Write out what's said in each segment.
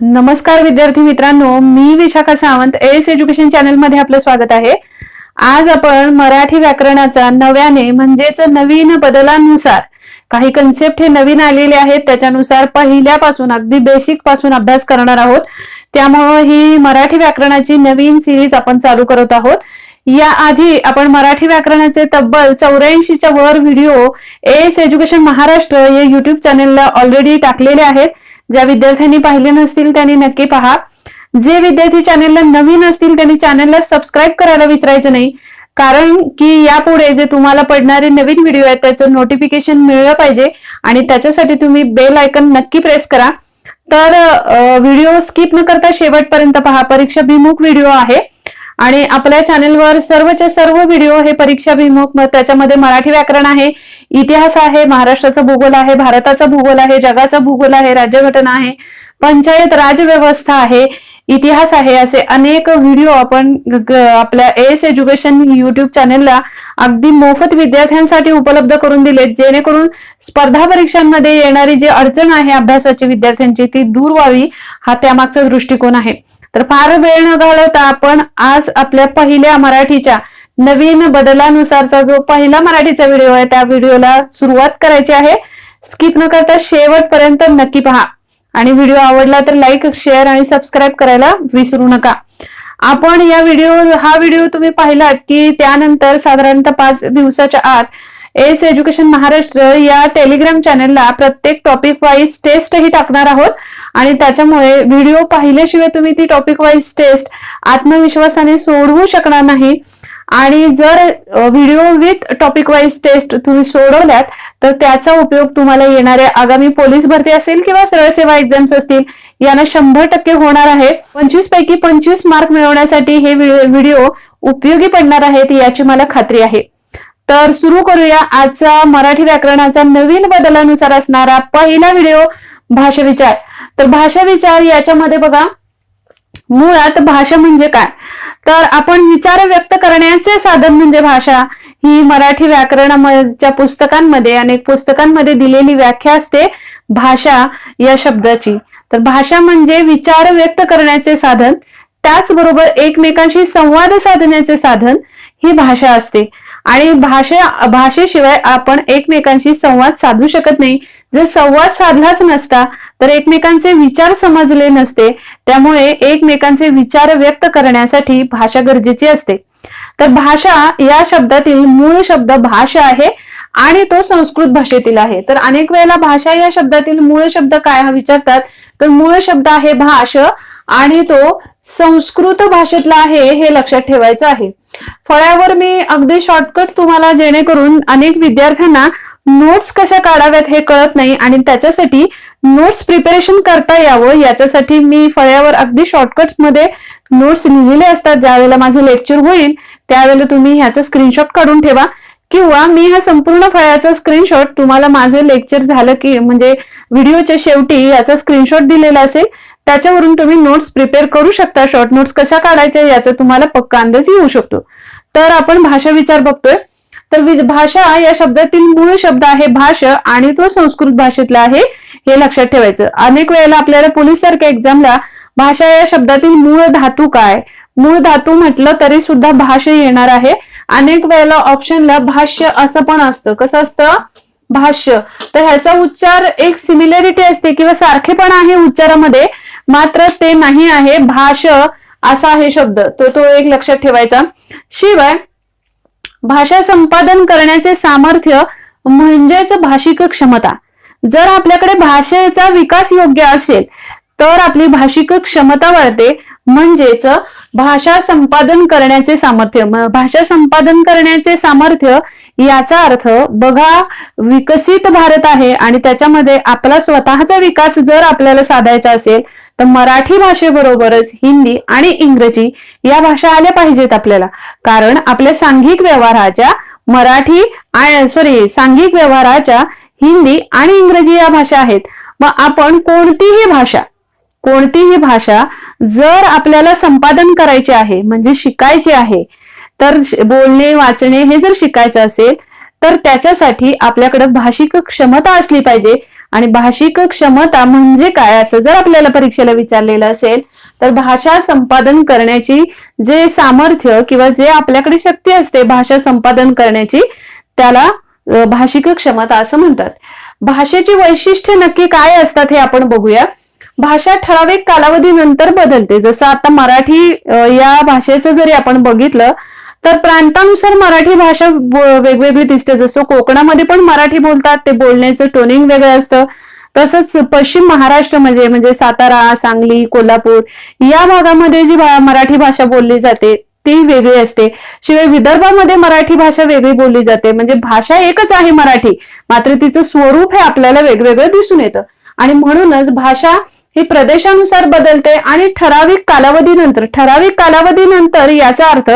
नमस्कार विद्यार्थी मित्रांनो मी विशाखा सावंत एस एज्युकेशन चॅनलमध्ये आपलं स्वागत आहे. आज आपण मराठी व्याकरणाचा नव्याने म्हणजेच नवीन बदलानुसार काही कन्सेप्ट हे नवीन आलेले आहेत त्याच्यानुसार पहिल्यापासून अगदी बेसिकपासून अभ्यास करणार आहोत. त्यामुळं ही मराठी व्याकरणाची नवीन सिरीज आपण चालू करत आहोत. या आधी आपण मराठी व्याकरणाचे तब्बल चौऱ्याऐंशीच्या वर व्हिडिओ एस एज्युकेशन महाराष्ट्र या युट्यूब चॅनेलला ऑलरेडी टाकलेले आहेत. ज्या विद्यार्थ्यांनी पाहिले नसतील त्यांनी नक्की पहा. जे विद्यार्थी चॅनेलला नवीन असतील त्यांनी चॅनेलला सबस्क्राईब करायला विसरायचं नाही. कारण की यापुढे जे तुम्हाला पडणारे नवीन व्हिडिओ आहेत त्याचं नोटिफिकेशन मिळलं पाहिजे आणि त्याच्यासाठी तुम्ही बेल आयकन नक्की प्रेस करा. तर व्हिडिओ स्किप न करता शेवटपर्यंत पहा. परीक्षा भिमुख व्हिडिओ आहे. आणि आपल्या चॅनेलवर सर्वच्या सर्व व्हिडिओ हे परीक्षा भिमुख त्याच्यामध्ये मराठी व्याकरण आहे. इतिहास आहे महाराष्ट्राचा भूगोल आहे भारताचा भूगोल आहे जगाचा भूगोल आहे राज्यघटना आहे पंचायत राज व्यवस्था आहे. इतिहास आहे असे अनेक व्हिडिओ आपण आपल्या एस एज्युकेशन युट्यूब चॅनेलला अगदी मोफत विद्यार्थ्यांसाठी उपलब्ध करून दिलेत जेणेकरून स्पर्धा परीक्षांमध्ये येणारी जी अडचण आहे अभ्यासाची विद्यार्थ्यांची ती दूर व्हावी हा त्यामागचा दृष्टिकोन आहे. तर फार वेळ न घालवता आपण आज आपल्या पहिल्या मराठीच्या नवीन बदलानुसारचा जो पहिला मराठीचा व्हिडिओ आहे त्या व्हिडिओला सुरुवात करायची आहे. स्किप न करता शेवटपर्यंत नक्की पहा. आणि व्हिडिओ आवडला तर लाईक शेअर आणि सबस्क्राईब करायला विसरू नका. आपण या व्हिडिओ हा व्हिडिओ तुम्ही पाहिलात की त्यानंतर साधारणतः पाच दिवसाच्या आत एस एज्युकेशन महाराष्ट्र या टेलिग्राम चॅनलला प्रत्येक टॉपिक वाईज टेस्टही टाकणार आहोत. आणि त्याच्यामुळे व्हिडिओ पाहिल्याशिवाय तुम्ही ती टॉपिक वाईज टेस्ट आत्मविश्वासाने सोडवू शकणार नाही. आणि जर video with topic wise test तुम्ही सोडवल्यात तर त्याचा उपयोग तुम्हाला येणाऱ्या आगामी पोलीस भरती असेल किंवा सरळ सेवा एक्झाम्स असतील यांना शंभर टक्के होणार आहे. पंचवीस पैकी पंचवीस मार्क मिळवण्यासाठी हे व्हिडिओ उपयोगी पडणार आहेत याची मला खात्री आहे. तर सुरू करूया आजचा मराठी व्याकरणाचा नवीन बदलानुसार असणारा पहिला व्हिडिओ भाषा विचार. तर भाषा विचार याच्यामध्ये बघा मुळात भाषा म्हणजे काय? तर आपण विचार व्यक्त करण्याचे साधन म्हणजे भाषा. ही मराठी व्याकरणाच्या पुस्तकांमध्ये अनेक पुस्तकांमध्ये दिलेली व्याख्या असते भाषा या शब्दाची. तर भाषा म्हणजे विचार व्यक्त करण्याचे साधन. त्याचबरोबर एकमेकांशी संवाद साधण्याचे साधन ही भाषा असते. आणि भाषा भाषेशिवाय आपण एकमेकांशी संवाद साधू शकत नाही. जर संवाद साधलाच नसता तर एकमेकांचे विचार समजले नसते. त्यामुळे एकमेकांचे विचार व्यक्त करण्यासाठी भाषा गरजेची असते. तर भाषा या शब्दातील मूळ शब्द भाषा आहे आणि तो संस्कृत भाषेतील आहे. तर अनेक वेळेला भाषा या शब्दातील मूळ शब्द काय हा विचारतात? तर मूळ शब्द आहे भाष. आणि तो संस्कृत भाषेतला आहे हे लक्षात ठेवायचं आहे. फळ्यावर मी अगदी शॉर्टकट तुम्हाला जेणेकरून अनेक विद्यार्थ्यांना नोट्स कशा काढाव्यात हे कळत नाही आणि त्याच्यासाठी नोट्स प्रिपरेशन करता यावं याच्यासाठी मी फळ्यावर अगदी शॉर्टकटमध्ये नोट्स लिहिलेले असतात. ज्यावेळेला माझं लेक्चर होईल त्यावेळेला तुम्ही ह्याचा स्क्रीनशॉट काढून ठेवा. किंवा मी हा संपूर्ण फळ्याचा स्क्रीनशॉट तुम्हाला माझं लेक्चर झालं की म्हणजे व्हिडिओच्या शेवटी याचा स्क्रीनशॉट दिलेला असेल त्याच्यावरून तुम्ही नोट्स प्रिपेअर करू शकता. शॉर्ट नोट्स कशा काढायच्या याचा तुम्हाला पक्का अंदाज येऊ शकतो. तर आपण भाषा विचार बघतोय. तर भाषा या शब्दातील मूळ शब्द आहे भाष आणि तो संस्कृत भाषेतला आहे हे लक्षात ठेवायचं. अनेक वेळेला आपल्याला पोलीस सारख्या एक्झामला भाषा या शब्दातील मूळ धातू काय? मूळ धातू म्हटलं तरी सुद्धा भाष्य येणार आहे. अनेक वेळेला ऑप्शनला भाष्य असं पण असतं. कसं असतं? भाष्य. तर ह्याचा उच्चार एक सिमिलॅरिटी असते किंवा सारखेपणा आहे उच्चारामध्ये. मात्र ते नाही आहे. भाष असा आहे शब्द. तो तो एक लक्षात ठेवायचा. शिवाय भाषा संपादन करण्याचे सामर्थ्य म्हणजेच भाषिक क्षमता. जर आपल्याकडे भाषेचा विकास योग्य असेल तर आपली भाषिक क्षमता वाढते. म्हणजेच भाषा संपादन करण्याचे सामर्थ्य. भाषा संपादन करण्याचे सामर्थ्य याचा अर्थ बघा विकसित भारत आहे आणि त्याच्यामध्ये आपला स्वतःचा विकास जर आपल्याला साधायचा असेल तर मराठी भाषेबरोबरच हिंदी आणि इंग्रजी या भाषा आल्या पाहिजेत आपल्याला. कारण आपल्या सांघिक व्यवहाराच्या मराठी सॉरी सांघिक व्यवहाराच्या हिंदी आणि इंग्रजी या भाषा आहेत. मग आपण कोणतीही भाषा कोणतीही भाषा जर आपल्याला संपादन करायची आहे म्हणजे शिकायचे आहे तर बोलणे वाचणे हे जर शिकायचं असेल तर त्याच्यासाठी आपल्याकडे भाषिक क्षमता असली पाहिजे. आणि भाषिक क्षमता म्हणजे काय असं जर आपल्याला परीक्षेला विचारलेलं असेल तर भाषा संपादन करण्याची जे सामर्थ्य किंवा जे आपल्याकडे शक्ती असते भाषा संपादन करण्याची त्याला भाषिक क्षमता असं म्हणतात. भाषेची वैशिष्ट्य नक्की काय असतात हे आपण बघूया. भाषा ठराविक कालावधीनंतर बदलते. जसं आता मराठी या भाषेचं जरी आपण बघितलं तर प्रांतानुसार मराठी भाषा वेगवेगळी दिसते. जसं कोकणामध्ये पण मराठी बोलतात ते बोलण्याचं टोनिंग वेगळं असतं. तसंच पश्चिम महाराष्ट्रामध्ये म्हणजे, म्हणजे सातारा सांगली कोल्हापूर या भागामध्ये जी भा- मराठी भाषा बोलली जाते ती वेगळी असते. शिवाय विदर्भामध्ये मराठी भाषा वेगळी बोलली जाते. म्हणजे भाषा एकच आहे मराठी. मात्र तिचं स्वरूप हे आपल्याला वेगवेगळं दिसून येतं. आणि म्हणूनच भाषा ही प्रदेशानुसार बदलते आणि ठराविक कालावधीनंतर ठराविक कालावधीनंतर याचा अर्थ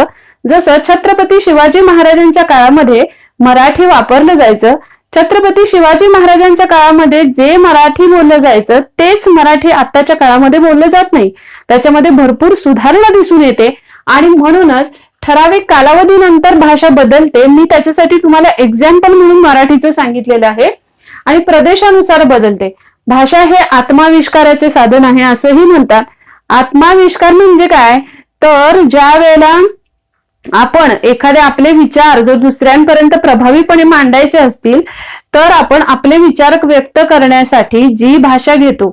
जसं छत्रपती शिवाजी महाराजांच्या काळामध्ये मराठी वापरलं जायचं छत्रपती शिवाजी महाराजांच्या काळामध्ये जे मराठी बोललं जायचं तेच मराठी आत्ताच्या काळामध्ये बोललं जात नाही. त्याच्यामध्ये भरपूर सुधारणा दिसून येते आणि म्हणूनच ठराविक कालावधीनंतर भाषा बदलते. मी त्याच्यासाठी तुम्हाला एक्झाम्पल म्हणून मराठीचं सांगितलेलं आहे आणि प्रदेशानुसार बदलते. भाषा हे आत्माविष्काराचे साधन आहे असंही म्हणतात. आत्माविष्कार म्हणजे काय? तर ज्या वेळेला आपण एखादे आपले विचार जर दुसऱ्यांपर्यंत प्रभावीपणे मांडायचे असतील तर आपण आपले विचार व्यक्त करण्यासाठी जी भाषा घेतो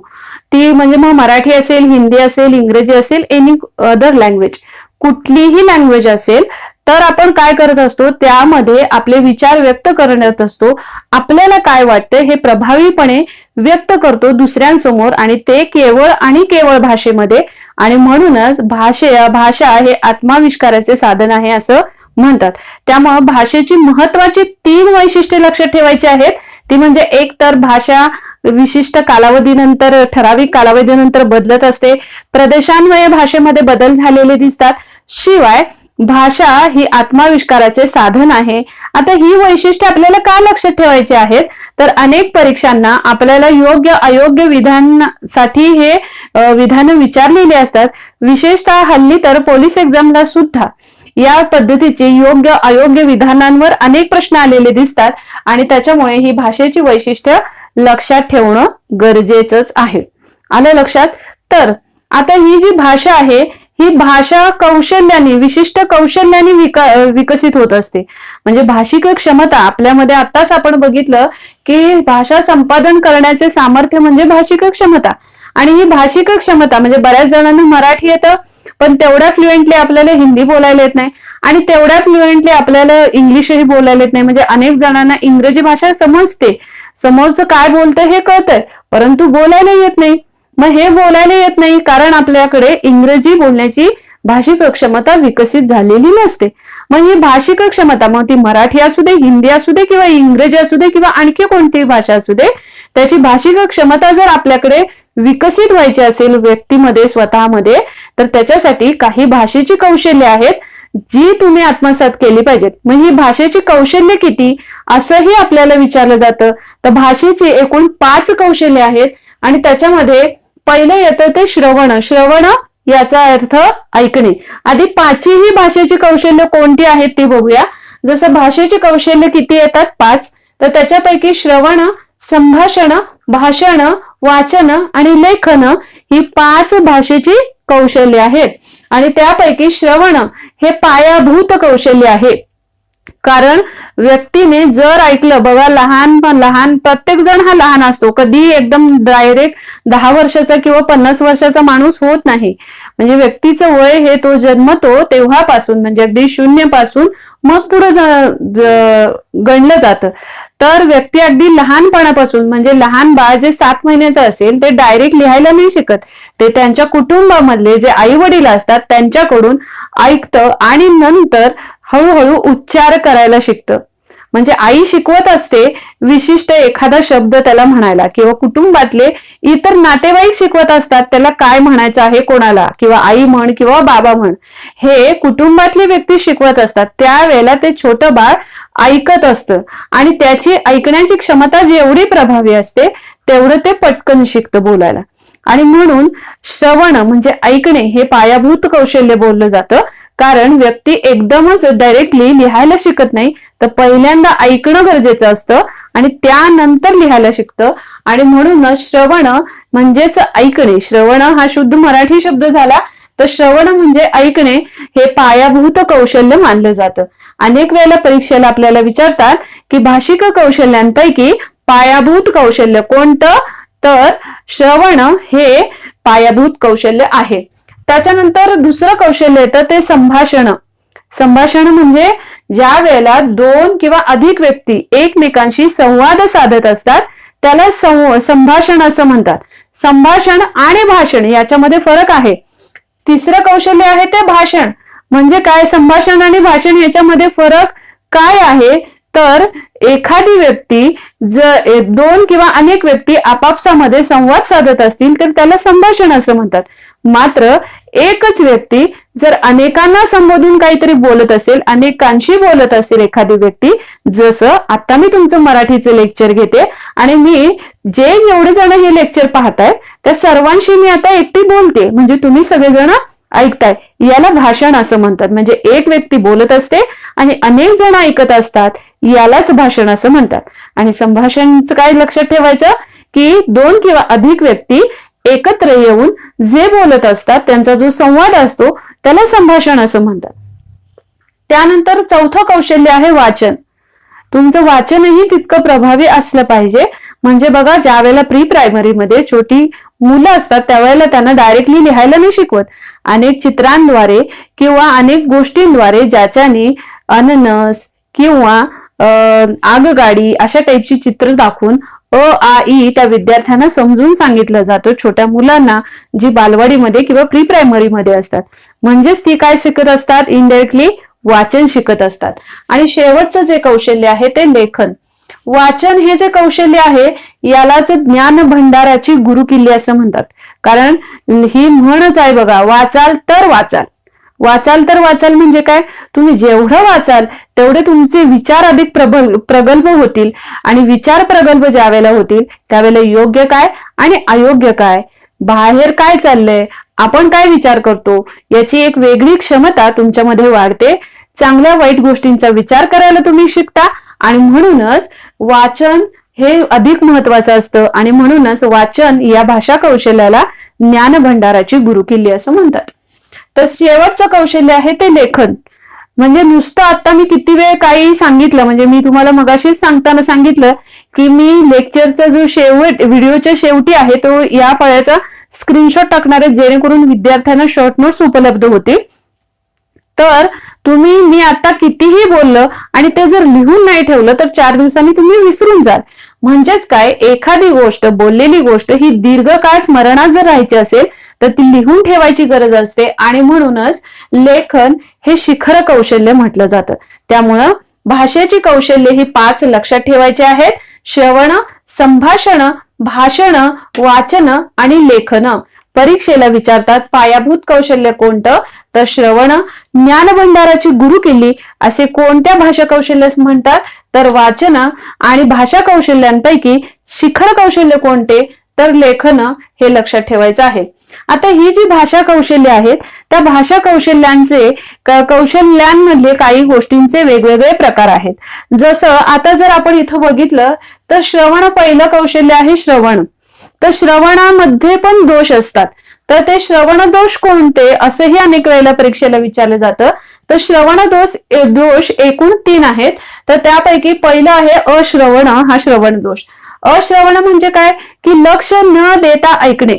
ती म्हणजे मग मराठी असेल हिंदी असेल इंग्रजी असेल एनी अदर लँग्वेज कुठलीही लँग्वेज असेल तर आपण काय करत असतो त्यामध्ये आपले विचार व्यक्त करण्यात असतो. आपल्याला काय वाटतं हे प्रभावीपणे व्यक्त करतो दुसऱ्यांसमोर आणि ते केवळ आणि केवळ भाषेमध्ये. आणि म्हणूनच भाषे भाषा हे आत्माविष्काराचे साधन आहे असं म्हणतात. त्यामुळं भाषेची महत्वाची तीन वैशिष्ट्ये लक्षात ठेवायची आहेत. ती म्हणजे एक तर भाषा विशिष्ट कालावधीनंतर ठराविक कालावधीनंतर बदलत असते. प्रदेशान्वये भाषेमध्ये बदल झालेले दिसतात. शिवाय भाषा ही आत्माविष्काराचे साधन आहे. आता ही वैशिष्ट्ये आपल्याला का लक्षात ठेवायची आहेत? तर अनेक परीक्षांना आपल्याला योग्य अयोग्य विधानासाठी हे विधान विधानं विचारलेली असतात. विशेषतः हल्ली तर पोलीस एक्झामला सुद्धा या पद्धतीचे योग्य अयोग्य विधानांवर अनेक प्रश्न आलेले दिसतात आणि त्याच्यामुळे ही भाषेची वैशिष्ट्य लक्षात ठेवणं गरजेचंच आहे. आलं लक्षात? तर आता ही जी भाषा आहे ही भाषा कौशल्याने विशिष्ट कौशल्याने विका विकसित होत असते. म्हणजे भाषिक क्षमता आपल्यामध्ये आताच आपण बघितलं की भाषा संपादन करण्याचे सामर्थ्य म्हणजे भाषिक क्षमता. आणि ही भाषिक क्षमता म्हणजे बऱ्याच जणांना मराठी येतं पण तेवढ्या फ्लुएंटली आपल्याला हिंदी बोलायला येत नाही. आणि तेवढ्या फ्लुएंटली आपल्याला इंग्लिशही बोलायला येत नाही. म्हणजे अनेक जणांना इंग्रजी भाषा समजते. समोरचं काय बोलतं हे कळतंय परंतु बोलायला येत नाही. मग हे बोलायला येत नाही कारण आपल्याकडे इंग्रजी बोलण्याची भाषिक क्षमता विकसित झालेली नसते. मग ही भाषिक क्षमता मग ती मराठी असू दे हिंदी असू दे किंवा इंग्रजी असू दे किंवा आणखी कोणतीही भाषा असू दे त्याची भाषिक क्षमता जर आपल्याकडे विकसित व्हायची असेल व्यक्तीमध्ये स्वतःमध्ये तर त्याच्यासाठी काही भाषेची कौशल्य आहेत जी तुम्ही आत्मसात केली पाहिजेत. मग ही भाषेची कौशल्य किती? असंही आपल्याला विचारलं जातं. तर भाषेची एकूण पाच कौशल्य आहेत आणि त्याच्यामध्ये पहिलं येतं ते श्रवण. श्रवण याचा अर्थ ऐकणे. आधी पाचही भाषेची कौशल्य कोणती आहेत ती बघूया. जसं भाषेची कौशल्य किती येतात? पाच. तर त्याच्यापैकी श्रवण संभाषण भाषण वाचन आणि लेखन ही पाच भाषेची कौशल्य आहेत. आणि त्यापैकी श्रवण हे पायाभूत कौशल्य आहे. कारण व्यक्तीने जर ऐकलं बघा लहान लहान प्रत्येक जण हा लहान असतो. कधी एकदम डायरेक्ट दहा वर्षाचा किंवा पन्नास वर्षाचा माणूस होत नाही. म्हणजे व्यक्तीचं वय हे तो जन्मतो तेव्हापासून म्हणजे अगदी शून्यपासून मग पुढे गणलं जातं. तर व्यक्ती अगदी लहानपणापासून म्हणजे लहान बाळ जे सात महिन्याचं असेल ते डायरेक्ट लिहायला नाही शिकत. ते त्यांच्या कुटुंबामधले जे आई वडील असतात त्यांच्याकडून ऐकतं आणि नंतर हळूहळू उच्चार करायला शिकतं. म्हणजे आई शिकवत असते विशिष्ट एखादा शब्द त्याला म्हणायला किंवा कुटुंबातले इतर नातेवाईक शिकवत असतात त्याला काय म्हणायचं आहे कोणाला किंवा आई म्हण किंवा बाबा म्हण. हे कुटुंबातली व्यक्ती शिकवत असतात. त्यावेळेला ते छोटं बाळ ऐकत असतं. आणि त्याची ऐकण्याची क्षमता जेवढी प्रभावी असते तेवढं ते पटकन शिकतं बोलायला. आणि म्हणून श्रवण म्हणजे ऐकणे हे पायाभूत कौशल्य बोललं जातं. कारण व्यक्ती एकदमच डायरेक्टली लिहायला शिकत नाही. तर पहिल्यांदा ऐकणं गरजेचं असतं आणि त्यानंतर लिहायला शिकतं. आणि म्हणूनच श्रवण म्हणजेच ऐकणे. श्रवण हा शुद्ध मराठी शब्द झाला तर श्रवण म्हणजे ऐकणे हे पायाभूत कौशल्य मानलं जातं. अनेक वेळेला परीक्षेला आपल्याला विचारतात की भाषिक कौशल्यांपैकी पायाभूत कौशल्य कोणतं? तर श्रवण हे पायाभूत कौशल्य आहे. त्याच्यानंतर दुसरं कौशल्य येतं ते संभाषण. संभाषण म्हणजे ज्या वेळेला दोन किंवा अधिक व्यक्ती एकमेकांशी संवाद साधत असतात त्याला संभाषण असं म्हणतात. संभाषण आणि भाषण याच्यामध्ये फरक आहे. तिसरं कौशल्य आहे ते भाषण. म्हणजे काय? संभाषण आणि भाषण याच्यामध्ये फरक काय आहे? तर एखादी व्यक्ती जर दोन किंवा अनेक व्यक्ती आपापसामध्ये संवाद साधत असतील तर त्याला संभाषण असं म्हणतात. मात्र एकच व्यक्ती जर अनेकांना संबोधून काहीतरी बोलत असेल अनेकांशी बोलत असेल एखादी व्यक्ती जसं आता मी तुमचं मराठीचं लेक्चर घेते आणि मी जे जेवढे जण हे लेक्चर पाहताय त्या सर्वांशी मी आता एकटी बोलते. म्हणजे तुम्ही सगळेजण ऐकताय. याला भाषण असं म्हणतात. म्हणजे एक व्यक्ती बोलत असते आणि अनेक जण ऐकत असतात. यालाच भाषण असं म्हणतात. आणि संभाषणचं काय लक्षात ठेवायचं? की दोन किंवा अधिक व्यक्ती एकत्र येऊन जे बोलत असतात त्यांचा जो संवाद असतो त्याला संभाषण असं म्हणतात. त्यानंतर चौथं कौशल्य आहे वाचन. तुमचं वाचनही तितकं प्रभावी असलं पाहिजे. म्हणजे बघा ज्या वेळेला प्री प्रायमरीमध्ये छोटी मुलं असतात त्यावेळेला त्यांना डायरेक्टली लिहायला नाही शिकवत. अनेक चित्रांद्वारे किंवा अनेक गोष्टींद्वारे ज्याच्याने अननस किंवा आगगाडी अशा टाईपची चित्र दाखवून अ आ ई त्या विद्यार्थ्यांना समजून सांगितलं जातं. छोट्या मुलांना जी बालवाडीमध्ये किंवा प्री प्रायमरीमध्ये असतात. म्हणजेच ती काय शिकत असतात? इनडायरेक्टली वाचन शिकत असतात. आणि शेवटचं जे कौशल्य आहे ते लेखन. वाचन हे जे कौशल्य आहे यालाच ज्ञान भंडाराची गुरुकिल्ली असं म्हणतात. कारण ही म्हणच आहे बघा वाचाल तर वाचाल. वाचाल तर वाचाल म्हणजे काय? तुम्ही जेवढं वाचाल तेवढे तुमचे विचार अधिक प्रबल प्रगल्भ होतील. आणि विचार प्रगल्भ ज्या वेळेला होतील त्यावेळेला योग्य काय आणि अयोग्य काय? बाहेर काय चाललंय? आपण काय विचार करतो? याची एक वेगळी क्षमता तुमच्यामध्ये वाढते. चांगल्या वाईट गोष्टींचा विचार करायला तुम्ही शिकता. आणि म्हणूनच वाचन हे अधिक महत्वाचं असतं. आणि म्हणूनच वाचन या भाषा कौशल्याला ज्ञान भंडाराची गुरुकिल्ली असं म्हणतात. तर शेवटचं कौशल्य आहे ते लेखन. म्हणजे नुसतं आता मी किती वेळ काही सांगितलं म्हणजे मी तुम्हाला मगाशीच सांगताना सांगितलं की मी लेक्चरचा जो शेवट व्हिडिओच्या शेवटी आहे तो या फळ्याचा स्क्रीनशॉट टाकणार आहे जेणेकरून विद्यार्थ्यांना शॉर्ट नोट्स उपलब्ध होतील. तर तुम्ही मी आता कितीही बोललं आणि ते जर लिहून नाही ठेवलं तर चार दिवसांनी तुम्ही विसरून जाल. म्हणजेच काय? एखादी गोष्ट बोललेली गोष्ट ही दीर्घकाळ स्मरणात जर राहायची असेल तर ती लिहून ठेवायची गरज असते आणि म्हणूनच लेखन हे शिखर कौशल्य म्हटलं जातं. त्यामुळं भाषेची कौशल्य ही पाच लक्षात ठेवायची आहेत. श्रवण संभाषण भाषण वाचन आणि लेखन. परीक्षेला विचारतात पायाभूत कौशल्य कोणतं? तर श्रवण ज्ञानभंडाराची गुरु केली असे कोणत्या भाषा कौशल्य म्हणतात? तर वाचन आणि भाषा कौशल्यांपैकी शिखर कौशल्य कोणते? तर लेखन हे लक्षात ठेवायचं आहे. आता ही जी भाषा कौशल्य आहेत त्या भाषा कौशल्यांचे कौशल्यांमधले काही गोष्टींचे वेगवेगळे प्रकार आहेत. जसं आता जर आपण इथं बघितलं तर श्रवण पहिलं कौशल्य आहे श्रवण. तर श्रवणामध्ये पण दोष असतात. तर ते श्रवण दोष कोणते? असंही अनेक वेळेला परीक्षेला विचारलं जातं. तर श्रवण दोष दोष एकूण तीन आहेत. तर त्यापैकी पहिलं आहे अश्रवण हा श्रवण दोष. अश्रवण म्हणजे काय? की लक्ष न देता ऐकणे.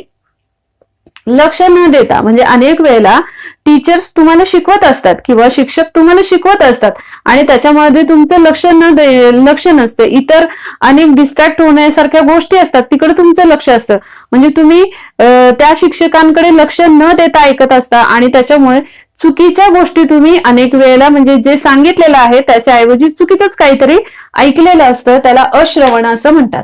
लक्ष न देता म्हणजे अनेक वेळेला टीचर्स तुम्हाला शिकवत असतात किंवा शिक्षक तुम्हाला शिकवत असतात आणि त्याच्यामध्ये तुमचं लक्ष न दे लक्ष नसतं. इतर अनेक डिस्ट्रॅक्ट होण्यासारख्या गोष्टी असतात तिकडे तुमचं लक्ष असतं. म्हणजे तुम्ही त्या शिक्षकांकडे लक्ष न देता ऐकत असता आणि त्याच्यामुळे चुकीच्या गोष्टी तुम्ही अनेक वेळेला म्हणजे जे सांगितलेलं आहे त्याच्याऐवजी चुकीचंच काहीतरी ऐकलेलं असतं त्याला अश्रवण असं म्हणतात.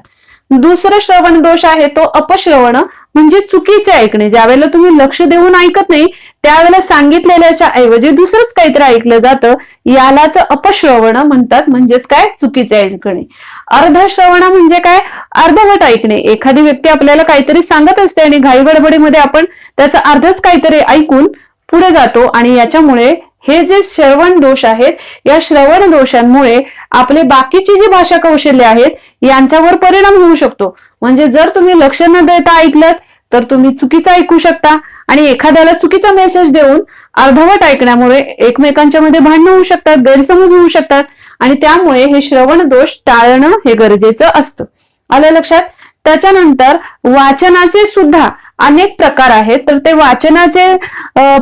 दुसरं श्रवण दोष आहे तो अपश्रवण म्हणजे चुकीचे ऐकणे. ज्यावेळेला तुम्ही लक्ष देऊन ऐकत नाही त्यावेळेला सांगितलेल्याच्या ऐवजी दुसरंच काहीतरी ऐकलं जातं. यालाच अपश्रवण म्हणतात म्हणजेच काय? चुकीचे ऐकणे. अर्धश्रवण म्हणजे काय? अर्धवट ऐकणे. एखादी व्यक्ती आपल्याला काहीतरी सांगत असते आणि घाई गडबडीमध्ये आपण त्याचं अर्धच काहीतरी ऐकून पुढे जातो आणि याच्यामुळे हे जे श्रवण दोष आहेत या श्रवण दोषांमुळे आपले बाकीची जी भाषा कौशल्य आहेत यांच्यावर परिणाम होऊ शकतो. म्हणजे जर तुम्ही लक्ष न देता ऐकलं तर तुम्ही चुकीचं ऐकू शकता. आणि एखाद्याला चुकीचा मेसेज देऊन अर्धवट ऐकण्यामुळे एकमेकांच्या मध्ये भांडणं होऊ शकतात गैरसमज होऊ शकतात. आणि त्यामुळे हे श्रवण दोष टाळणं हे गरजेचं असतं. आलं लक्षात? त्याच्यानंतर वाचनाचे सुद्धा अनेक प्रकार आहेत. तर ते वाचनाचे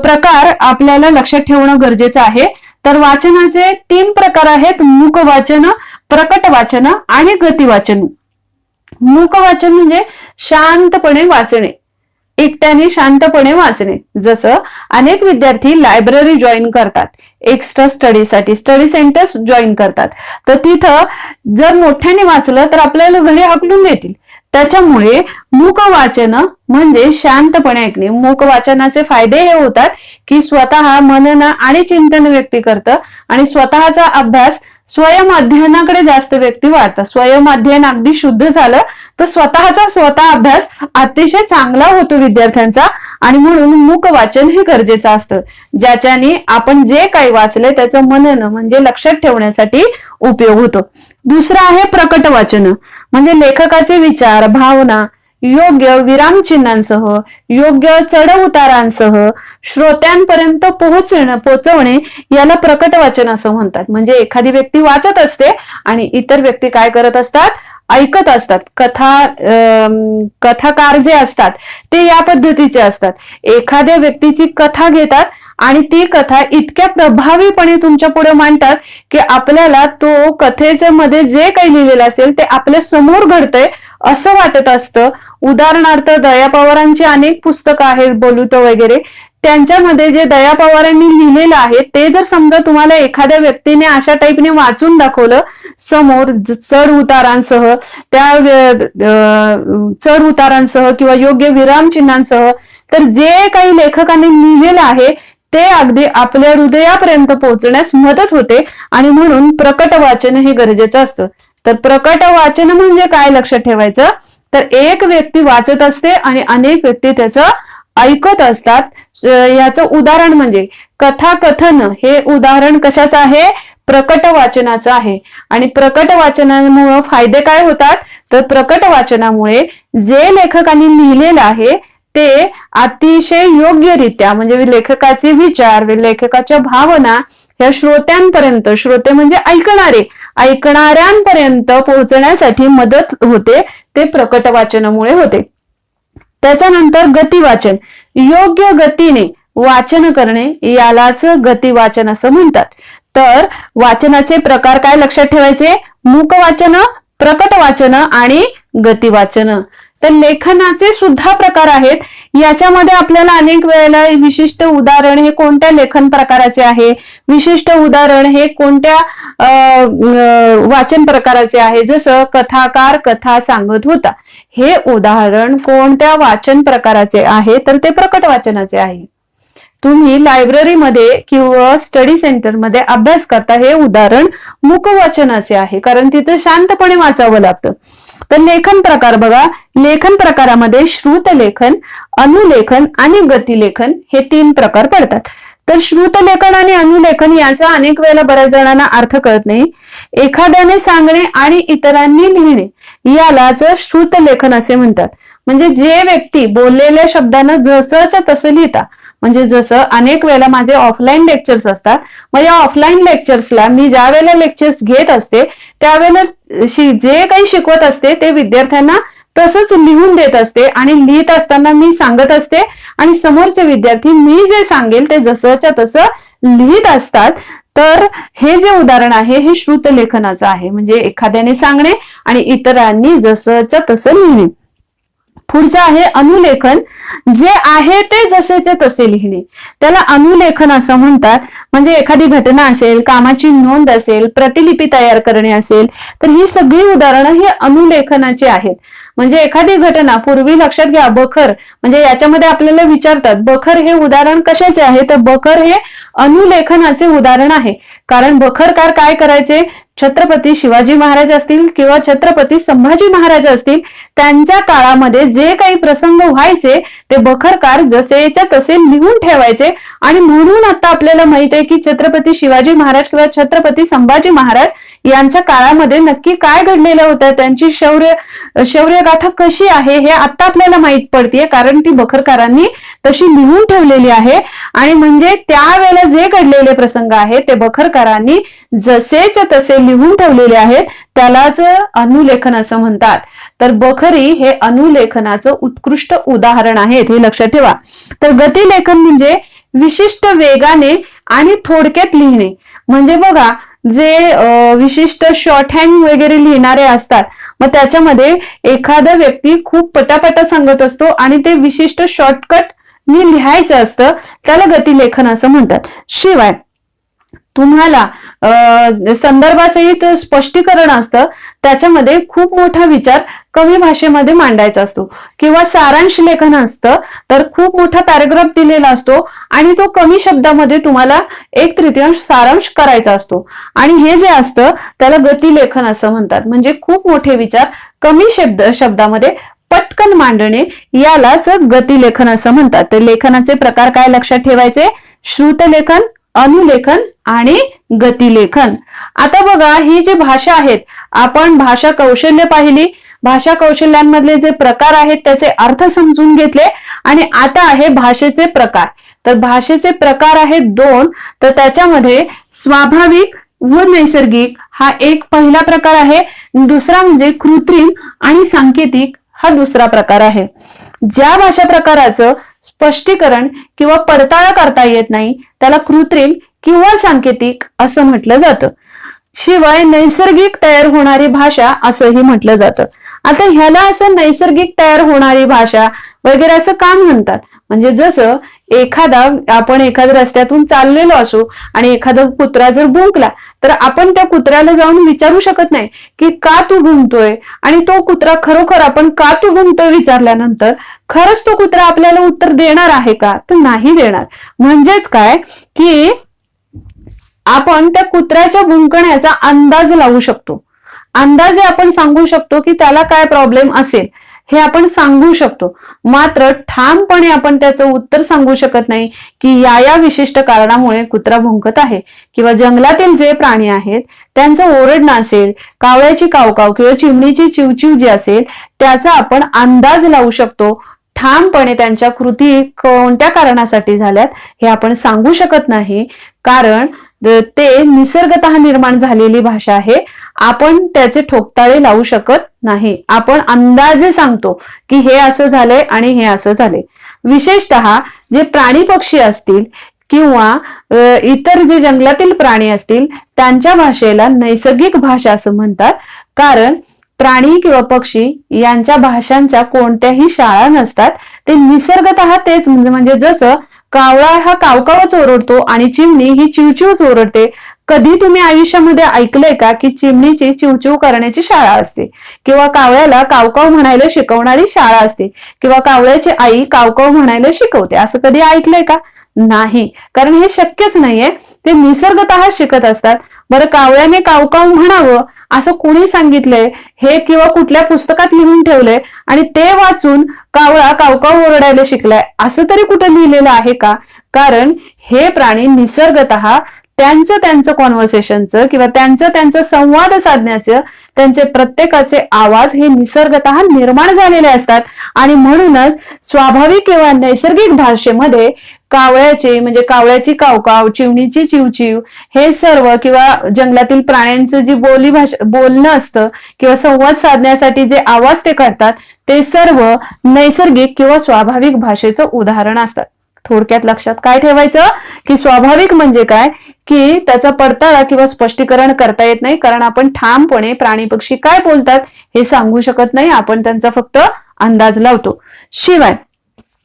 प्रकार आपल्याला लक्षात ठेवणं गरजेचं आहे. तर वाचनाचे तीन प्रकार आहेत. मुख वाचन प्रकट वाचन आणि गतिवाचन. मुक वाचन म्हणजे शांतपणे वाचणे. एकट्याने शांतपणे वाचणे. जसं अनेक विद्यार्थी लायब्ररी जॉईन करतात. एक्स्ट्रा स्टडीसाठी स्टडी सेंटर्स जॉईन करतात. तर तिथं जर मोठ्याने वाचलं तर आपल्याला घरी हकलून देतील. त्याच्यामुळे मूक वाचन म्हणजे शांतपणे ऐकणे. मूक वाचनाचे फायदे हे होतात की स्वतः मनन आणि चिंतन व्यक्ती करतं आणि स्वतःचा अभ्यास स्वयं अध्ययनाकडे जास्त व्यक्ती वाढतात. स्वयं अध्ययन अगदी शुद्ध झालं तर स्वतःचा स्वतः अभ्यास अतिशय चांगला होतो विद्यार्थ्यांचा आणि म्हणून मूक वाचन हे गरजेचं असतं. ज्याच्याने आपण जे काही वाचलंय त्याचं मनन म्हणजे लक्षात ठेवण्यासाठी उपयोग होतो. दुसरं आहे प्रकट वाचन म्हणजे लेखकाचे विचार भावना योग्य विरामचिन्हांसह योग्य चढउतारांसह श्रोत्यांपर्यंत पोहोचणं पोचवणे याला प्रकट वाचन असं म्हणतात. म्हणजे एखादी व्यक्ती वाचत असते आणि इतर व्यक्ती काय करत असतात? ऐकत असतात. कथा कथाकार जे असतात ते या पद्धतीचे असतात. एखाद्या व्यक्तीची कथा घेतात आणि ती कथा इतक्या प्रभावीपणे तुमच्यापुढे मांडतात की आपल्याला तो कथेच्या मध्ये जे काही लिहिलेलं असेल ते आपल्यासमोर घडतंय असं वाटत असतं. उदाहरणार्थ दया पवारांची अनेक पुस्तकं आहेत बोलूत वगैरे. त्यांच्यामध्ये जे दया पवारांनी लिहिलेलं आहे ते जर समजा तुम्हाला एखाद्या व्यक्तीने अशा टाईपने वाचून दाखवलं समोर चढ उतारांसह त्या चढ उतारांसह किंवा योग्य विरामचिन्हांसह तर जे काही लेखकांनी लिहिलेलं आहे ते अगदी आपल्या हृदयापर्यंत पोहोचण्यास मदत होते आणि म्हणून प्रकट वाचन हे गरजेचं असतं. तर प्रकट वाचन म्हणजे काय लक्षात ठेवायचं? तर एक व्यक्ती वाचत असते आणि अनेक व्यक्ती त्याचं ऐकत असतात. याचं उदाहरण म्हणजे कथाकथन हे उदाहरण कशाचं आहे? प्रकट वाचनाचं आहे. आणि प्रकट वाचनामुळे फायदे काय होतात? तर प्रकट वाचनामुळे जे लेखकांनी लिहिलेलं आहे ते अतिशय योग्यरित्या म्हणजे लेखकाचे विचार लेखकाच्या भावना ह्या श्रोत्यांपर्यंत श्रोते म्हणजे ऐकणारे ऐकणाऱ्यांपर्यंत पोहोचण्यासाठी मदत होते ते प्रकट वाचनामुळे होते. त्याच्यानंतर गतिवाचन. योग्य गतीने वाचन करणे यालाच गतिवाचन असं म्हणतात. तर वाचनाचे प्रकार काय लक्षात ठेवायचे? मूक वाचन प्रकट वाचन आणि गतिवाचन. तर लेखनाचे सुद्धा प्रकार आहेत. याच्यामध्ये आपल्याला अनेक वेळेला विशिष्ट उदाहरण हे कोणत्या लेखन प्रकाराचे आहे? विशिष्ट उदाहरण हे कोणत्या वाचन प्रकाराचे आहे? जसं कथाकार कथा सांगत होता. हे उदाहरण कोणत्या वाचन प्रकाराचे आहे? तर ते प्रकट वाचनाचे आहे. तुम्ही लायब्ररीमध्ये किंवा स्टडी सेंटरमध्ये अभ्यास करता हे उदाहरण मुखवचनाचे आहे. कारण तिथे शांतपणे वाचावं लागतं. तर लेखन प्रकार बघा. लेखन प्रकारामध्ये श्रुत लेखन अनुलेखन आणि गतिलेखन हे तीन प्रकार पडतात. तर श्रुतलेखन आणि अनुलेखन याचा अनेक वेळेला बऱ्याच जणांना अर्थ कळत नाही. एखाद्याने सांगणे आणि इतरांनी लिहिणे यालाच श्रुतलेखन असे म्हणतात. म्हणजे जे व्यक्ती बोललेल्या शब्दांना जसंच्या तसं लिहिता म्हणजे जसं अनेक वेळेला माझे ऑफलाईन लेक्चर्स असतात मग या ऑफलाईन लेक्चर्सला मी ज्या वेळेला लेक्चर्स घेत असते त्यावेळेला जे काही शिकवत असते ते विद्यार्थ्यांना तसंच लिहून देत असते आणि लिहित असताना मी सांगत असते आणि समोरचे विद्यार्थी मी जे सांगेल ते जसंच्या तसं लिहित असतात. तर हे जे उदाहरण आहे हे श्रुत लेखनाचं आहे. म्हणजे एखाद्याने सांगणे आणि इतरांनी जसंच्या तसं लिहिणे. पुढचं आहे अनुलेखन. जे आहे ते जसेचे तसे लिहिणे. त्याला अनुलेखन असं म्हणतात. म्हणजे एखादी घटना असेल कामाची नोंद असेल प्रतिलिपी तयार करणे असेल तर ही सगळी उदाहरणं ही अनुलेखनाची आहेत. म्हणजे एखादी घटना पूर्वी लक्षात घ्या बखर. म्हणजे याच्यामध्ये आपल्याला विचारतात बखर हे उदाहरण कशाचे आहे? तर बखर हे अनुलेखनाचे उदाहरण आहे. कारण बखरकार काय करायचे? छत्रपती शिवाजी महाराज असतील किंवा छत्रपती संभाजी महाराज असतील त्यांच्या काळामध्ये जे काही प्रसंग व्हायचे ते बखरकार जसेच्या तसे लिहून ठेवायचे. आणि म्हणून आता आपल्याला माहीत आहे की छत्रपती शिवाजी महाराज किंवा छत्रपती संभाजी महाराज यांच्या काळामध्ये नक्की काय घडलेलं होतं? त्यांची शौर्य शौर्यगाथा कशी आहे? हे आता आपल्याला माहीत पडतीये कारण ती बखरकारांनी तशी लिहून ठेवलेली आहे. आणि म्हणजे त्यावेळेला जे घडलेले प्रसंग आहेत ते बखरकारांनी जसेच तसे लिहून ठेवलेले आहेत. त्यालाच अनुलेखन असं म्हणतात. तर बखरी हे अनुलेखनाचं उत्कृष्ट उदाहरण आहे हे लक्षात ठेवा. तर गतिलेखन म्हणजे विशिष्ट वेगाने आणि थोडक्यात लिहिणे. म्हणजे बघा जे विशिष्ट शॉर्ट हँड वगैरे लिहिणारे असतात मग त्याच्यामध्ये एखादा व्यक्ती खूप पटापटा सांगत असतो आणि ते विशिष्ट शॉर्टकट मी लिहायचं असतं त्याला गतिलेखन असं म्हणतात. शिवाय तुम्हाला संदर्भासहित स्पष्टीकरण असतं त्याच्यामध्ये खूप मोठा विचार कमी भाषेमध्ये मांडायचा असतो. किंवा सारांश लेखन असतं तर खूप मोठा पॅराग्राफ दिलेला असतो आणि तो कमी शब्दामध्ये तुम्हाला एक तृतीयांश सारांश करायचा असतो. आणि हे जे असतं त्याला गतिलेखन असं म्हणतात. म्हणजे खूप मोठे विचार कमी शब्द शब्दामध्ये पटकन मांडणे यालाच गतिलेखन असं म्हणतात. तर लेखनाचे प्रकार काय लक्षात ठेवायचे? श्रुतलेखन अनुलेखन आणि गतिलेखन. आता बघा ही जी भाषा आहेत आपण भाषा कौशल्य पाहिली. भाषा कौशल्यांमधले जे प्रकार आहेत त्याचे अर्थ समजून घेतले आणि आता आहे भाषेचे प्रकार. तर भाषेचे प्रकार आहेत दोन तर त्याच्यामध्ये स्वाभाविक व नैसर्गिक हा एक पहिला प्रकार आहे. दुसरा म्हणजे कृत्रिम आणि सांकेतिक हा दुसरा प्रकार आहे. ज्या भाषा प्रकाराचं स्पष्टीकरण किंवा पडताळा करता येत नाही त्याला कृत्रिम किंवा सांकेतिक असं म्हटलं जातं. शिवाय नैसर्गिक तयार होणारी भाषा असंही म्हटलं जातं. आता ह्याला असं नैसर्गिक तयार होणारी भाषा वगैरे असं का म्हणतात? म्हणजे जसं एखादा आपण एखाद्या रस्त्यातून चाललेलो असो आणि एखादा कुत्रा जर भुंकला तर आपण त्या कुत्र्याला जाऊन विचारू शकत नाही की का तू घुमतोय आणि तो कुत्रा खरोखर आपण का तू घुमतोय विचारल्यानंतर खरंच तो कुत्रा आपल्याला उत्तर देणार आहे का? तर नाही देणार. म्हणजेच काय? की आपण त्या कुत्र्याच्या भुंकण्याचा अंदाज लावू शकतो. अंदाजे आपण सांगू शकतो की त्याला काय प्रॉब्लेम असेल. हे आपण सांगू शकतो. मात्र ठामपणे आपण त्याचं उत्तर सांगू शकत नाही की या या विशिष्ट कारणामुळे कुत्रा भुंकत आहे किंवा जंगलातील जे प्राणी आहेत त्यांचं ओरडणं असेल कावळ्याची कावकाव किंवा चिमणीची चिवचिव जी असेल त्याचा आपण अंदाज लावू शकतो. ठामपणे त्यांच्या कृती कोणत्या कारणासाठी झाल्यात हे आपण सांगू शकत नाही. कारण ते निसर्गत निर्माण झालेली भाषा आहे. आपण त्याचे ठोकताळे लावू शकत नाही. आपण अंदाजे सांगतो की हे असं झालंय आणि हे असं झालंय. विशेषतः जे प्राणी पक्षी असतील किंवा इतर जे जंगलातील प्राणी असतील त्यांच्या भाषेला नैसर्गिक भाषा असं म्हणतात. कारण प्राणी किंवा पक्षी यांच्या भाषांच्या कोणत्याही शाळा नसतात. ते निसर्गत तेच म्हणजे, म्हणजे जसं कावळा हा कावकावच ओरडतो आणि चिमणी ही चिवचिवच ओरडते. कधी तुम्ही आयुष्यामध्ये ऐकलंय का की चिमणीची चिवचिव करण्याची शाळा असते? किंवा कावळ्याला कावकाव म्हणायला शिकवणारी शाळा असते? किंवा कावळ्याची आई कावकाव म्हणायला शिकवते? असं कधी ऐकलंय का? नाही. कारण हे शक्यच नाहीये. ते निसर्गत शिकत असतात. बरं कावळ्याने कावकाव म्हणावं असं कोणी सांगितलंय? हे किंवा कुठल्या पुस्तकात लिहून ठेवलंय? आणि ते वाचून कावळा कावकाव ओरडायला शिकलाय. असं तरी कुठं लिहिलेलं आहे का? कारण हे प्राणी निसर्गत त्यांचं त्यांचं कॉन्व्हर्सेशनचं किंवा त्यांचं त्यांचं संवाद साधण्याचं त्यांचे प्रत्येकाचे आवाज हे निसर्गत निर्माण झालेले असतात. आणि म्हणूनच स्वाभाविक किंवा नैसर्गिक भाषेमध्ये कावळ्याचे म्हणजे कावळ्याची कावकाव चिवणीची चिवचिव हे सर्व किंवा जंगलातील प्राण्यांचं जी बोली भाषा बोलणं असतं किंवा संवाद साधण्यासाठी जे आवाज ते काढतात ते सर्व नैसर्गिक किंवा स्वाभाविक भाषेचं उदाहरण असतात. थोडक्यात लक्षात काय ठेवायचं? की स्वाभाविक म्हणजे काय? की त्याचा पडताळा किंवा स्पष्टीकरण करता येत नाही कारण आपण ठामपणे प्राणी पक्षी काय बोलतात हे सांगू शकत नाही. आपण त्यांचा फक्त अंदाज लावतो. शिवाय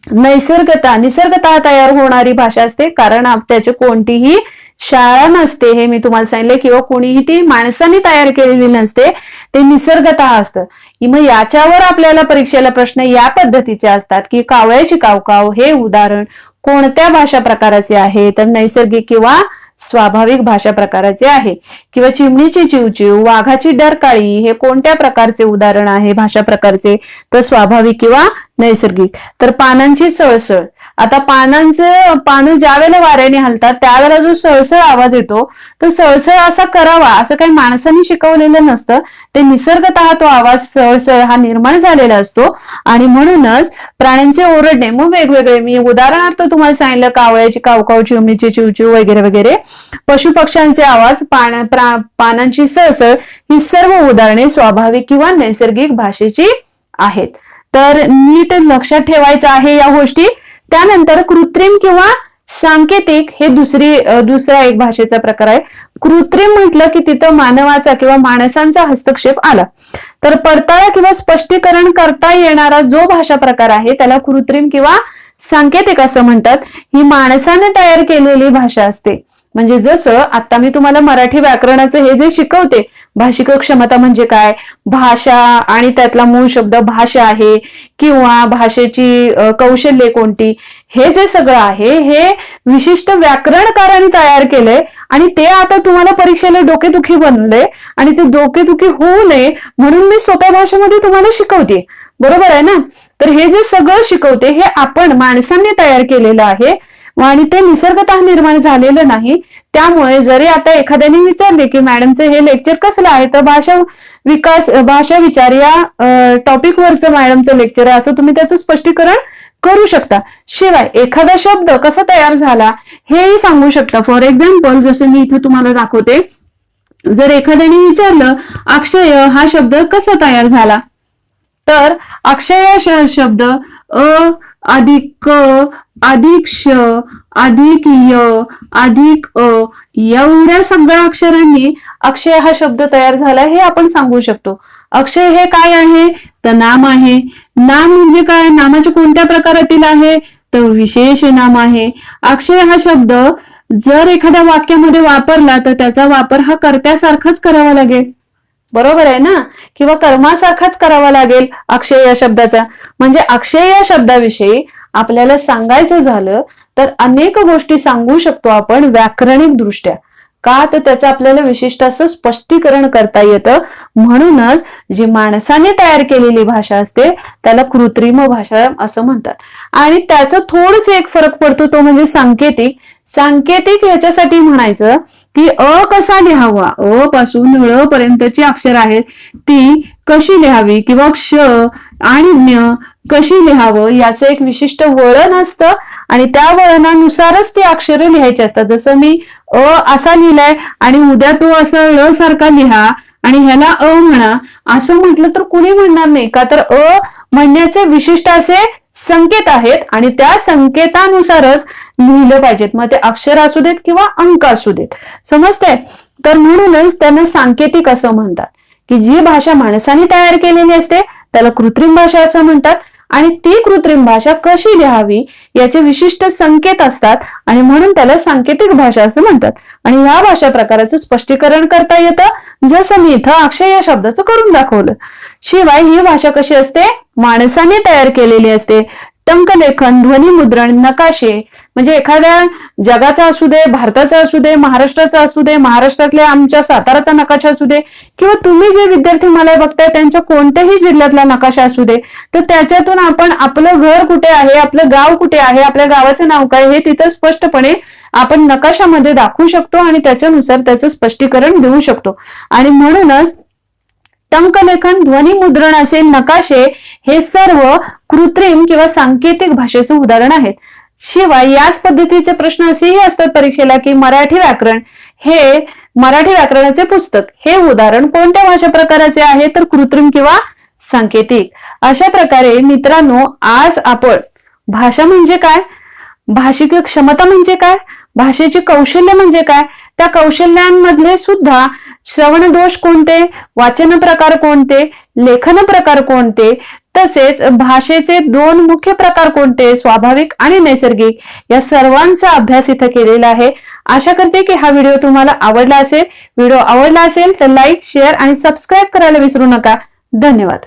नैसर्गता निसर्गतः तयार होणारी भाषा असते. कारण त्याची कोणतीही शाळा नसते हे मी तुम्हाला सांगितले किंवा कोणीही ती माणसाने तयार केलेली नसते ते निसर्गत असतं. की मग याच्यावर आपल्याला परीक्षेला प्रश्न या पद्धतीचे असतात की कावळ्याची कावकाव हे उदाहरण कोणत्या भाषा प्रकाराचे आहे? तर नैसर्गिक किंवा स्वाभाविक भाषा प्रकाराचे आहे. किंवा चिमणीची चिवचिव वाघाची डरकाळी हे कोणत्या प्रकारचे उदाहरण आहे भाषा प्रकारचे? तर स्वाभाविक किंवा नैसर्गिक. तर पानांची सळसळ आता पानांचं पानं ज्या वेळेला वाऱ्याने हलतात त्यावेळेला जो सळसळ आवाज येतो तो सळसळ असा करावा असं काही माणसांनी शिकवलेलं नसतं. ते निसर्गत तो आवाज सळसळ हा निर्माण झालेला असतो. आणि म्हणूनच प्राण्यांचे ओरडणे मग वेगवेगळे मी उदाहरणार्थ तुम्हाला सांगितलं कावळ्याची कावकाव चिमणीची चिवचिव वगैरे वगैरे. पशु पक्ष्यांचे आवाज पान- पानांची सळसळ ही सर्व उदाहरणे स्वाभाविक किंवा नैसर्गिक भाषेची आहेत. तर नीट लक्षात ठेवायचं आहे या गोष्टी. त्यानंतर कृत्रिम किंवा सांकेतिक हे दुसरी दुसरा एक भाषेचा प्रकार आहे. कृत्रिम म्हटलं की तिथं मानवाचा किंवा माणसांचा हस्तक्षेप आला. तर पडताळा किंवा स्पष्टीकरण करता येणारा जो भाषा प्रकार आहे त्याला कृत्रिम किंवा सांकेतिक असं म्हणतात. ही माणसाने तयार केलेली भाषा असते. म्हणजे जसं आता मी तुम्हाला मराठी व्याकरणाचं हे जे शिकवते भाषिक क्षमता म्हणजे काय? भाषा आणि त्यातला मूळ शब्द भाषा आहे किंवा भाषेची कौशल्ये कोणती? हे जे सगळं आहे हे विशिष्ट व्याकरणकारांनी तयार केलंय आणि ते आता तुम्हाला परीक्षेला डोकेदुखी बनलंय आणि ते डोकेदुखी होऊ नये म्हणून मी सोप्या भाषेमध्ये तुम्हाला शिकवते. बरोबर आहे ना? तर हे जे सगळं शिकवते हे आपण माणसांनी तयार केलेलं आहे. आणि ते निसर्गत निर्माण झालेलं नाही. त्यामुळे जरी आता एखाद्याने विचारले की मॅडमचं हे लेक्चर कसलं आहे? तर भाषा विकास भाषा विचार या टॉपिकवरचं मॅडमचं लेक्चर आहे असं तुम्ही त्याचं स्पष्टीकरण करू शकता. शिवाय एखादा शब्द कसा तयार झाला हेही सांगू शकता. फॉर एक्झाम्पल जसं मी इथे तुम्हाला दाखवते जर एखाद्याने विचारलं अक्षय हा शब्द कसा तयार झाला? तर अक्षय शब्द अ अधिक क अधिक श अधिक य अधिक अ. एवढ्या सगळ्या अक्षरांनी अक्षय हा शब्द तयार झाला हे आपण सांगू शकतो. अक्षय हे काय आहे? तर नाम आहे. नाम म्हणजे काय? नामाच्या कोणत्या प्रकारातील आहे? तर विशेष नाम आहे. अक्षय हा शब्द जर एखाद्या वाक्यामध्ये वापरला तर त्याचा वापर हा कर्त्यासारखाच करावा लागेल. बरोबर आहे ना? किंवा कर्मासारखाच करावा लागेल अक्षय या शब्दाचा. म्हणजे अक्षय या शब्दाविषयी आपल्याला सांगायचं झालं तर अनेक गोष्टी सांगू शकतो आपण व्याकरणिक दृष्ट्या. का? तर त्याचं आपल्याला विशिष्ट असं स्पष्टीकरण करता येतं. म्हणूनच जी माणसाने तयार केलेली भाषा असते त्याला कृत्रिम भाषा असं म्हणतात. आणि त्याचा थोडस एक फरक पडतो तो म्हणजे सांकेतिक. सांकेतिक ह्याच्यासाठी म्हणायचं की अ कसा लिहावा? अ पासून ळ पर्यंतची अक्षर आहेत. ती कशी लिहावी किंवा क्ष आणि ज्ञ कशी लिहावं याचं एक विशिष्ट वळण असतं. आणि त्या वळणानुसारच ती अक्षरं लिहायची असतात. जसं मी अ असा लिहिलाय आणि उद्या तो असं ळ सारखा लिहा आणि ह्याला अ म्हणा. असं म्हटलं तर कुणी म्हणणार नाही. का तर अ म्हणण्याचे विशिष्ट असे संकेत आहेत आणि त्या संकेतानुसारच लिहिलं पाहिजेत. मग ते अक्षर असू देत किंवा अंक असू देत. समजतंय? तर म्हणूनच त्यांना सांकेतिक असं म्हणतात. की जी भाषा माणसाने तयार केलेली असते त्याला कृत्रिम भाषा असं म्हणतात आणि ती कृत्रिम भाषा कशी लिहावी याचे विशिष्ट संकेत असतात आणि म्हणून त्याला सांकेतिक भाषा असं म्हणतात. आणि या भाषा प्रकाराचं स्पष्टीकरण करता येतं जसं मी इथं अक्षय या शब्दाचं करून दाखवलं. शिवाय ही भाषा कशी असते? माणसाने तयार केलेली असते. टंकलेखन ध्वनिमुद्रण नकाशे. म्हणजे एखाद्या जगाचा असू दे भारताचा असू दे महाराष्ट्राचा असू दे महाराष्ट्रातल्या आमच्या साताराचा नकाशा असू दे किंवा तुम्ही जे विद्यार्थी मला बघताय त्यांच्या कोणत्याही जिल्ह्यातला नकाशा असू दे तर त्याच्यातून आपण आपलं घर कुठे आहे आपलं गाव कुठे आहे आपल्या गावाचं नाव काय हे तिथं स्पष्टपणे आपण नकाशामध्ये दाखवू शकतो आणि त्याच्यानुसार त्याचं स्पष्टीकरण देऊ शकतो. आणि म्हणूनच टंकलेखन ध्वनिमुद्रण असे नकाशे हे सर्व कृत्रिम किंवा सांकेतिक भाषेचं उदाहरण आहेत. शिवाय याच पद्धतीचे प्रश्न असेही असतात परीक्षेला की मराठी व्याकरण हे मराठी व्याकरणाचे पुस्तक. हे उदाहरण कोणत्या भाषा प्रकाराचे आहे? तर कृत्रिम किंवा सांकेतिक. अशा प्रकारे मित्रांनो आज आपण भाषा म्हणजे काय? भाषिक क्षमता म्हणजे काय? भाषेची कौशल्य म्हणजे काय? त्या कौशल्यांमधले सुद्धा श्रवण दोष कोणते? वाचन प्रकार कोणते? लेखन प्रकार कोणते? तसेच भाषेचे दोन मुख्य प्रकार कोणते? स्वाभाविक आणि नैसर्गिक. या सर्वांचा अभ्यास इथं केलेला आहे. आशा करते की हा व्हिडिओ तुम्हाला आवडला असेल. व्हिडिओ आवडला असेल तर लाईक शेअर आणि सबस्क्राईब करायला विसरू नका. धन्यवाद.